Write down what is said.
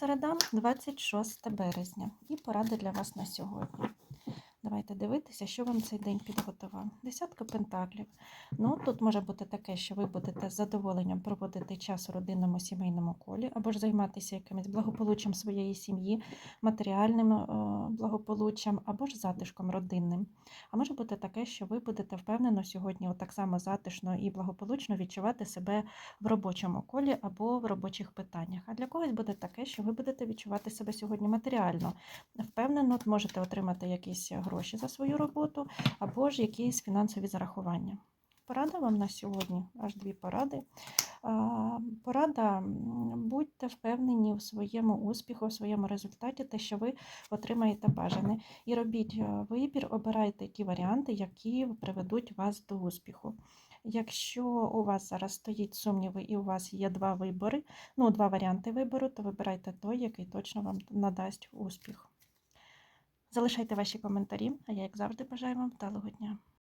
Середа, 26 березня. І порада для вас на сьогодні. Давайте дивитися, що вам цей день підготував. Десятка пентаклів. Ну, тут може бути таке, що ви будете з задоволенням проводити час у родинному сімейному колі, або ж займатися якимось благополуччям своєї сім'ї, матеріальним е, благополуччям, або ж затишком родинним. А може бути таке, що ви будете впевнено сьогодні так само затишно і благополучно відчувати себе в робочому колі або в робочих питаннях. А для когось буде таке, що ви будете відчувати себе сьогодні матеріально. Впевнено, можете отримати якісь гроші за свою роботу або ж якісь фінансові зарахування. Порада вам на сьогодні, аж дві поради. Порада, будьте впевнені в своєму успіху, в своєму результаті, те, що ви отримаєте бажане. І робіть е, вибір, обирайте ті варіанти, які приведуть вас до успіху. Якщо у вас зараз стоїть сумніви і у вас є два вибори, ну, два варіанти вибору, то вибирайте той, який точно вам надасть успіх. Залишайте ваші коментарі, а я, як завжди, бажаю вам вдалого дня.